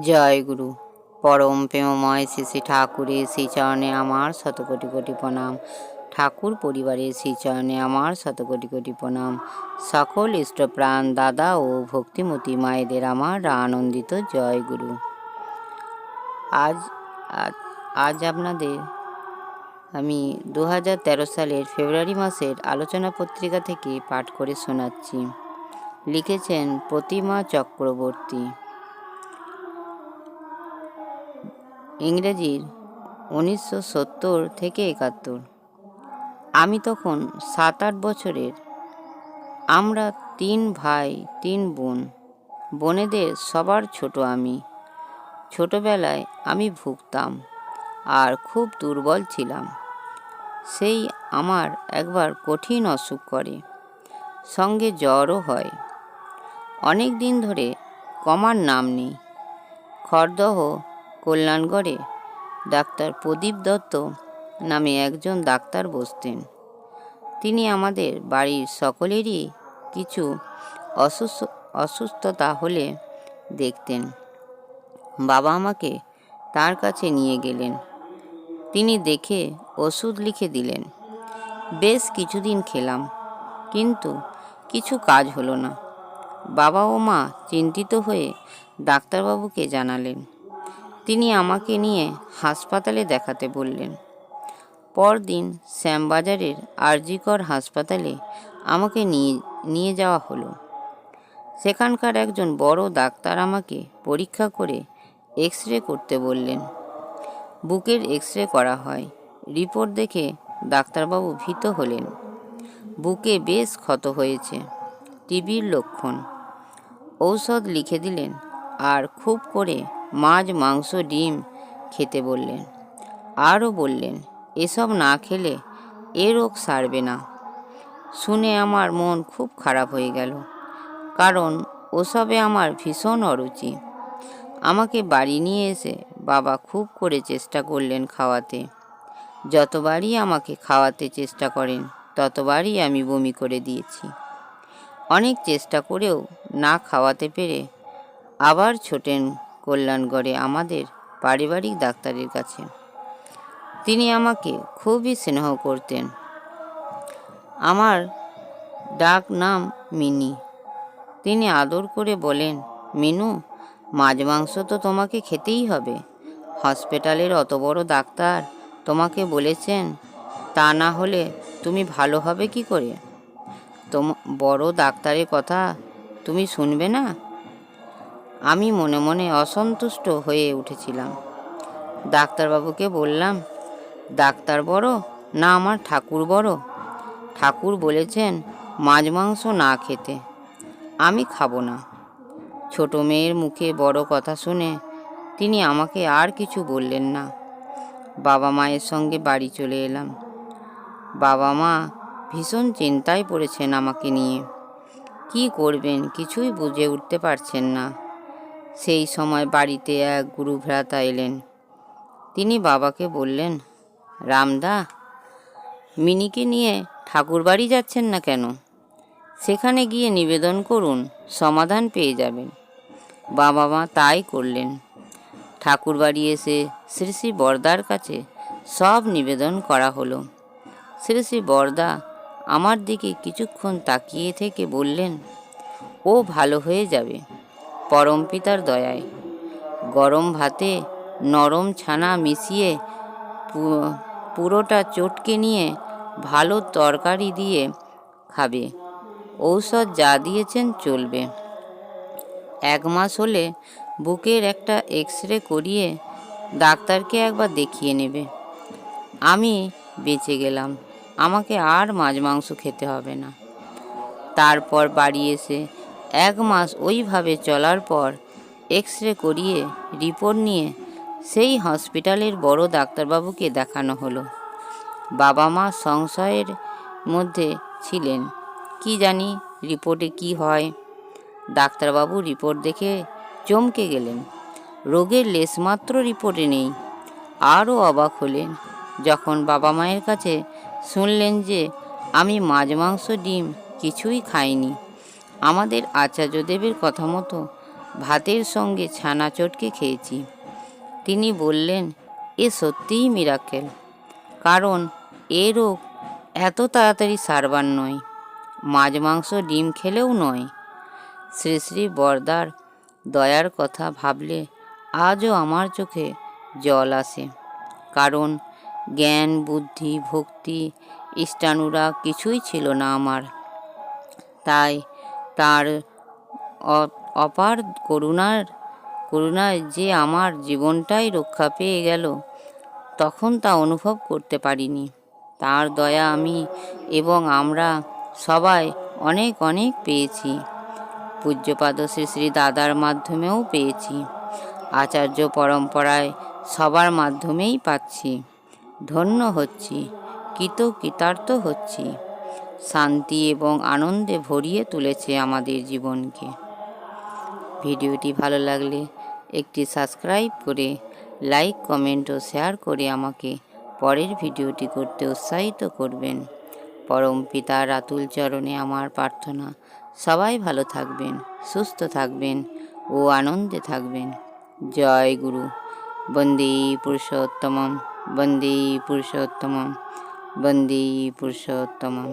জয় গুরু। পরম প্রেমময় শ্রী শ্রী ঠাকুরের শ্রীচরণে আমার শত কোটি কোটি প্রণাম। ঠাকুর পরিবারের শ্রীচরণে আমার শত কোটি কোটি প্রণাম। সকল ইষ্টপ্রাণ দাদা ও ভক্তিমতী মায়েদের আমার আনন্দিত জয় গুরু। আজ, আজ- আপনাদের আমি দু সালের ফেব্রুয়ারি মাসের আলোচনা পত্রিকা থেকে পাঠ করে শোনাচ্ছি। লিখেছেন প্রতিমা চক্রবর্তী। ইংরেজির উনিশশো সত্তর থেকে একাত্তর। আমি তখন সাত আট বছরের। আমরা তিন ভাই, তিন বোন। বোনেদের সবার ছোট আমি। ছোটবেলায় আমি ভুগতাম আর খুব দুর্বল ছিলাম। সেই আমার একবার কঠিন অসুখ করে, সঙ্গে জ্বরও হয়। অনেক দিন ধরে কমার নাম নেই। খড়দহ কল্যাণগড়ে ডাক্তার প্রদীপ দত্ত নামে একজন ডাক্তার বসতেন। তিনি আমাদের বাড়ির সকলেরই কিছু অসুস্থ, অসুস্থতা হলে দেখতেন। বাবা আমাকে তার কাছে নিয়ে গেলেন। তিনি দেখে ওষুধ লিখে দিলেন। বেশ কিছুদিন খেলাম, কিন্তু কিছু কাজ হলো না। বাবা ও মা চিন্তিত হয়ে ডাক্তারবাবুকে জানালেন। তিনি আমাকে নিয়ে হাসপাতালে দেখাতে বললেন। পরদিন শ্যামবাজারের আরজিকর হাসপাতালে আমাকে নিয়ে নিয়ে যাওয়া হলো। সেখানকার একজন বড় ডাক্তার আমাকে পরীক্ষা করে এক্স রে করতে বললেন। বুকের এক্স রে করা হয়। রিপোর্ট দেখে ডাক্তারবাবু ভীত হলেন। বুকে বেশ ক্ষত হয়েছে। টিবির লক্ষণ। ঔষধ লিখে দিলেন, আর খুব করে মাছ, মাংস, ডিম খেতে বললেন। আরও বললেন, এসব না খেলে এ রোগ সারবে না। শুনে আমার মন খুব খারাপ হয়ে গেল, কারণ ওসবে আমার ভীষণ অরুচি। আমাকে বাড়ি নিয়ে এসে বাবা খুব করে চেষ্টা করলেন খাওয়াতে। যতবারই আমাকে খাওয়াতে চেষ্টা করেন, ততবারই আমি বমি করে দিয়েছি। অনেক চেষ্টা করেও না খাওয়াতে পেরে আবার ছোটেন কল্যাণগড়ে আমাদের পারিবারিক ডাক্তারের কাছে। তিনি আমাকে খুবই স্নেহ করতেন। আমার ডাক নাম মিনি। তিনি আদর করে বলেন, মিনু, মাছ মাংস তো তোমাকে খেতেই হবে। হসপিটালের অত বড় ডাক্তার তোমাকে বলেছেন, তা না হলে তুমি ভালো হবে কি করে? তোম, বড় ডাক্তারের কথা তুমি শুনবে না? আমি মনে মনে অসন্তুষ্ট হয়ে উঠেছিলাম। ডাক্তারবাবুকে বললাম, ডাক্তার বড় না আমার ঠাকুর বড়? ঠাকুর বলেছেন মাছ মাংস না খেতে, আমি খাব না। ছোট মেয়ের মুখে বড় কথা শুনে তিনি আমাকে আর কিছু বললেন না। বাবা মায়ের সঙ্গে বাড়ি চলে এলাম। বাবা মা ভীষণ চিন্তায় পড়েছেন আমাকে নিয়ে। কি করবেন কিছুই বুঝে উঠতে পারছেন না। সেই সময় বাড়িতে এক গুরু ভ্রাতা এলেন। তিনি বাবাকে বললেন, রামদা, মিনিকে নিয়ে ঠাকুর বাড়ি যাচ্ছেন না কেন? সেখানে গিয়ে নিবেদন করুন, সমাধান পেয়ে যাবেন। বাবা মা তাই করলেন। ঠাকুর বাড়ি এসে শ্রী শ্রী বরদার কাছে সব নিবেদন করা হলো। শ্রী শ্রী বরদা আমার দিকে কিছুক্ষণ তাকিয়ে থেকে বললেন, ও ভালো হয়ে যাবে। পরম পিতার দয়ায়। গরম ভাতে নরম ছানা মিশিয়ে পুরোটা চটকে নিয়ে ভালো তরকারি দিয়ে খাবে। ঔষধ যা দিয়েছেন চলবে। এক মাস হলে বুকের একটা এক্স করিয়ে ডাক্তারকে একবার দেখিয়ে নেবে। আমি বেঁচে গেলাম, আমাকে আর মাছ মাংস খেতে হবে না। তারপর বাড়ি এসে এক মাস ওইভাবে চলার পর এক্স রে করিয়ে রিপোর্ট নিয়ে সেই হসপিটালের বড় ডাক্তারবাবুকে দেখানো হলো। বাবা মা সংশয়ের মধ্যে ছিলেন। কি জানি রিপোর্টে কি হয়। ডাক্তারবাবু রিপোর্ট দেখে চমকে গেলেন। রোগের লেশমাত্র রিপোর্টে নেই। আরও অবাক হলেন যখন বাবা মায়ের কাছে শুনলেন যে আমি মাছ, মাংস, ডিম কিছুই খাইনি। আমাদের আচার্যদেবের কথা মতো ভাতের সঙ্গে ছানা চটকে খেয়েছি। তিনি বললেন, এ সত্যিই মিরাকেল কারণ এ রোগ এত তাড়াতাড়ি সারবার নয় মাছ মাংস ডিম খেলেও নয়। শ্রী শ্রী বরদার দয়ার কথা ভাবলে আজও আমার চোখে জল আসে। কারণ জ্ঞান, বুদ্ধি, ভক্তি ইষ্টানুরা কিছুই ছিল না আমার। তাই তার অপার করুণার, করুণায় যে আমার জীবনটাই রক্ষা পেয়ে গেল, তখন তা অনুভব করতে পারিনি। তার দয়া আমি এবং আমরা সবাই অনেক অনেক পেয়েছি। পূজ্যপাদ শ্রী শ্রী দাদার মাধ্যমেও পেয়েছি। আচার্য পরম্পরায় সবার মাধ্যমেই পাচ্ছি। ধন্য হচ্ছি কৃত কৃতার্থ হচ্ছি। শান্তি এবং আনন্দে ভরিয়ে তুলেছে আমাদের জীবনকে। ভিডিওটি ভালো লাগলে একটি সাবস্ক্রাইব করে, লাইক, কমেন্ট ও শেয়ার করে আমাকে পরের ভিডিওটি করতে উৎসাহিত করবেন। পরম পিতার আতুল চরণে আমার প্রার্থনা। সবাই ভালো থাকবেন, সুস্থ থাকবেন ও আনন্দে থাকবেন। জয় গুরু। বন্দে পুরুষোত্তমম বন্দে পুরুষোত্তমম বন্দে পুরুষোত্তমম।